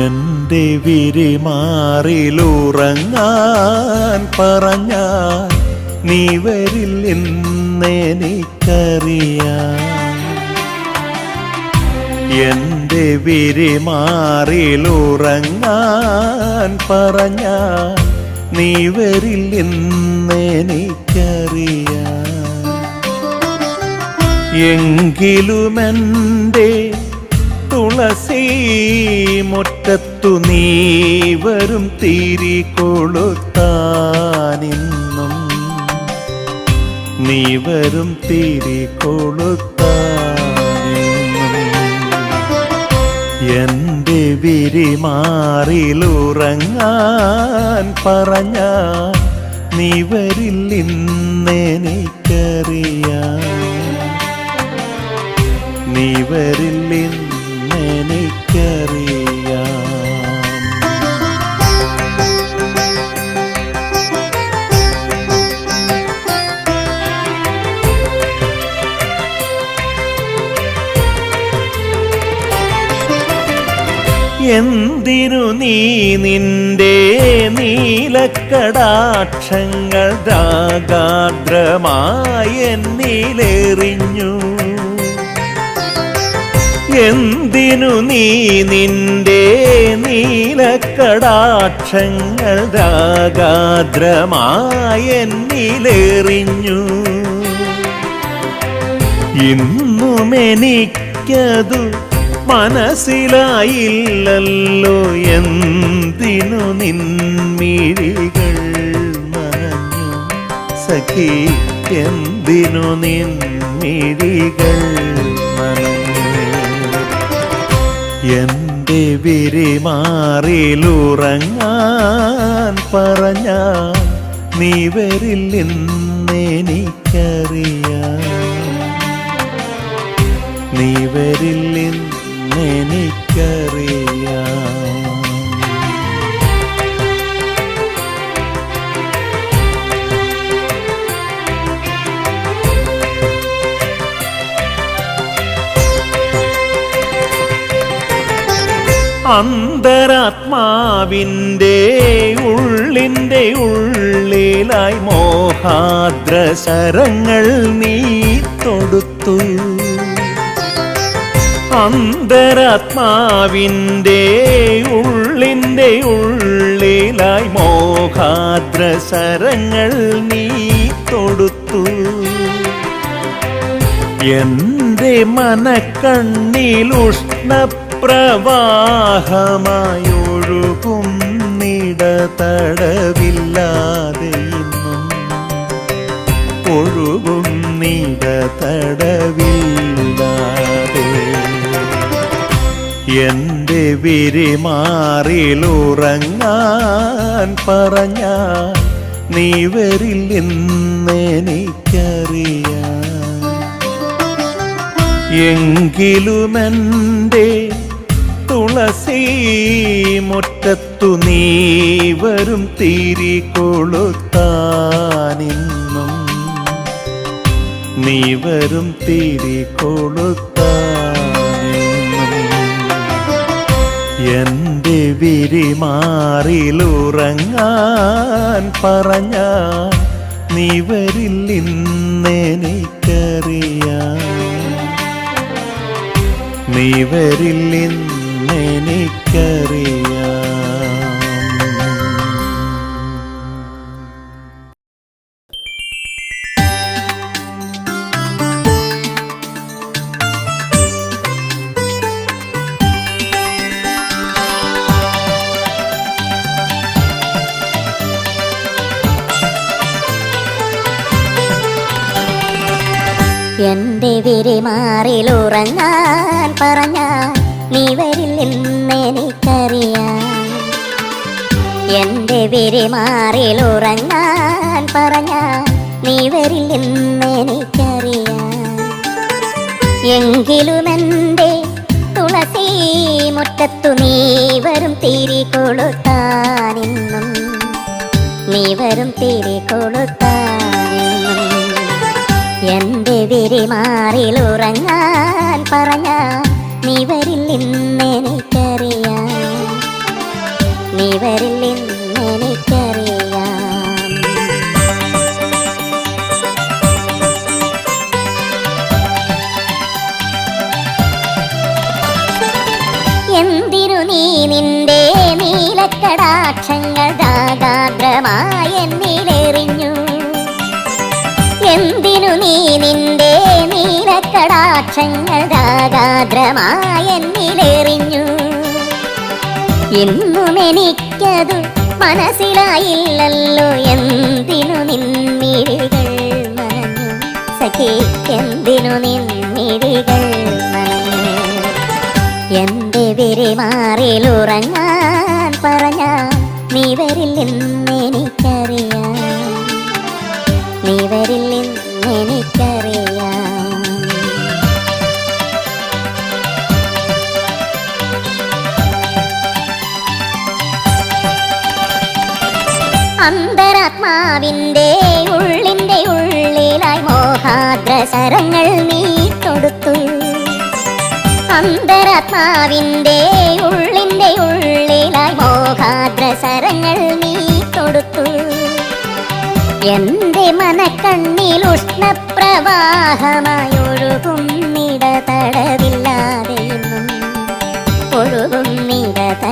എന്റെ വിരിമാറിലുറങ്ങാൻ പറഞ്ഞാൽ നീ വരില്ലെന്നെനിക്കറിയാം എന്റെ വിരിമാറിലുറങ്ങാൻ പറഞ്ഞാൽ നീ വരില്ലെന്നെനിക്കറിയാം എങ്കിലുമെന്റെ തുളസി മുറ്റത്തു നീ വരും തീരി കൊളുത്താനിന്നും നീ വരും തീരി കൊളുത്താനിന്നും വിരി വിരിമാറിലുറങ്ങാൻ പറഞ്ഞ നീ വരില്ലെന്നെനിക്കറിയാം നീ വരില്ലെന്നെനിക്കറിയാം എന്തിനു നീ നിന്റെ നീലക്കടാക്ഷങ്ങൾ രാഗാദ്രമായി എന്നിലെറിഞ്ഞു? എന്തിനു നീ നിന്റെ നീലക്കടാക്ഷങ്ങൾ രാഗാദ്രമായെന്നിലെറിഞ്ഞു ഇന്നും എനിക്കതു മനസ്സിലായില്ലല്ലോ എന്തിനു നിൻമിഴികൾ നനഞ്ഞു? സഖി എന്തിനു നിൻമിഴികൾ നനഞ്ഞു? എന്റെ വിരിമാറിലുറങ്ങാൻ പറഞ്ഞ നീ വരില്ലെന്നെനിക്കറിയാം നീ വരില്ലെന്നെനിക്കറിയാം അന്തരാത്മാവിന്റെ ഉള്ളിന്റെ ഉള്ളിലായി മോഹാദ്രശരങ്ങൾ നീ തൊടുത്തു. അന്തരാത്മാവിന്റെ ഉള്ളിന്റെ ഉള്ളിലായി മോഹാദ്രശരങ്ങൾ നീ തൊടുത്തു. എന്റെ മനക്കണ്ണിൽ ഉഷ്ണപ്രവാഹമായൊഴുകും നിടതടവില്ലാതെ ഇന്നും. ഒഴുകും നിടതടവില്ലാതെ. എന്റെ വിരിമാറിലുറങ്ങാൻ പറഞ്ഞ നീ വരില്ലെന്നെനിക്കറിയാം എങ്കിലുമെന്റെ തുളസി മുറ്റത്തു നീ വരും തീരി കൊളുത്താനിന്നും നീ വരും തീരി കൊളുത്താനിന്നും എന്റെ വിരിമാറിലുറങ്ങാൻ പറഞ്ഞ നീ വരില്ലെന്നെനിക്കറിയാം നീ വരില്ലെന്നെനിക്കറിയാം എന്റെ വിരിമാറിലുറങ്ങാൻ പറഞ്ഞ നീ വരില്ലെന്നെനിക്കറിയാം എന്റെ വിരിമാറിലുറങ്ങാൻ പറഞ്ഞ നീ വരില്ലെന്നെനിക്കറിയാം എങ്കിലും എന്റെ തുളസി മുറ്റത്തു നീ വരും തിരി കൊളുത്താനിന്നും നീ വരും തിരി കൊളുത്താനിന്നും എന്റെ വിരിമാറിലുറങ്ങാൻ പറഞ്ഞ നീ നീ എന്തിനു നീ നിന്റെ നീലക്കടാക്ഷങ്ങൾ എന്നിലെറിഞ്ഞു? എന്തിനു നീ നിന്റെ നീലക്കടാക്ഷങ്ങൾ ദാഗാഗ്രമായെന്നിലെറിഞ്ഞു എന്നും എനിക്കതു മനസ്സിലായില്ലല്ലോ എന്തിനു നിന്നിരികൾ മനഞ്ഞു. സഖി എന്തിനു നിന്നിരികൾ നനഞ്ഞു എന്റെ പെരുമാറിലുറങ്ങാൻ പറഞ്ഞ നീവരിൽ നിന്നെനിക്കറിയാം നീ അന്തരാത്മാവിന്റെ ഉള്ളിന്റെ ഉള്ളിലായി മോഹാഗ്രസരങ്ങൾ നീ തൊടുത്തു അന്തരാത്മാവിന്റെ ഉള്ളിന്റെ ഉള്ളിലായി മോഹാഗ്രസരങ്ങൾ നീ തൊടുത്തു എന്റെ മനക്കണ്ണിൽ ഉഷ്ണപ്രവാഹമായി ഒഴുകും നിടതടവില്ലാതെ ഒഴുകുന്നിട ഒഴുകും നിടതടവില്ലാതെ